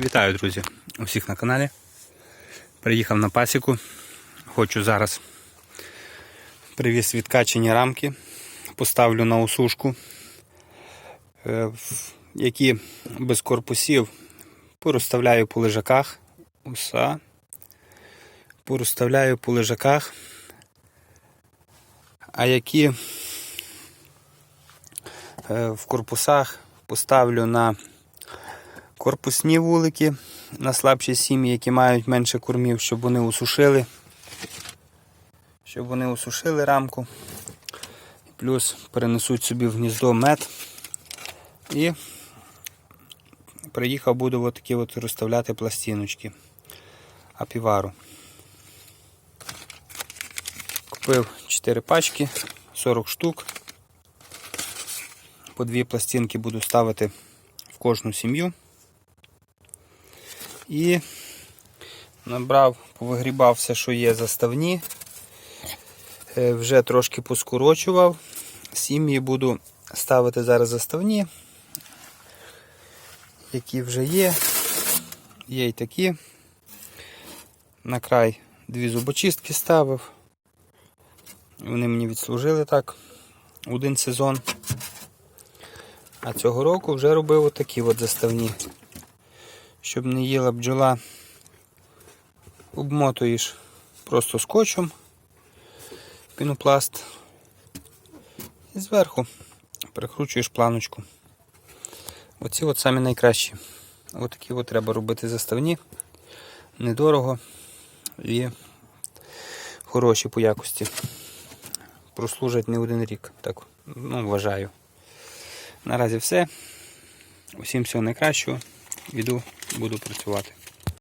Вітаю, друзі, усіх на каналі. Приїхав на пасіку. Хочу зараз привіз відкачені рамки. Поставлю на усушку, е, які без корпусів порозставляю по лежаках. Уса. Порозставляю по лежаках. А які е, в корпусах поставлю на корпусні вулики на слабші сім'ї, які мають менше кормів, щоб вони усушили. Щоб вони усушили рамку. Плюс перенесуть собі в гніздо мед. І приїхав буду от такі от розставляти пластиночки апівару. Купив 4 пачки, 40 штук. По дві пластинки буду ставити в кожну сім'ю. І набрав, повигрібав все, що є заставні. Е, Вже трошки поскорочував. Сім'ї буду ставити зараз заставні, які вже є. Є й такі. На край дві зубочистки ставив. Вони мені відслужили так один сезон. А цього року вже робив отакі от заставні щоб не їла бджола, обмотуєш просто скотчем пінопласт і зверху прикручуєш планочку. Оці от самі найкращі. Отакі от треба робити заставні, недорого і хороші по якості. Прослужать не один рік, так ну, вважаю. Наразі все. Усім всього найкращого. Іду, буду працювати.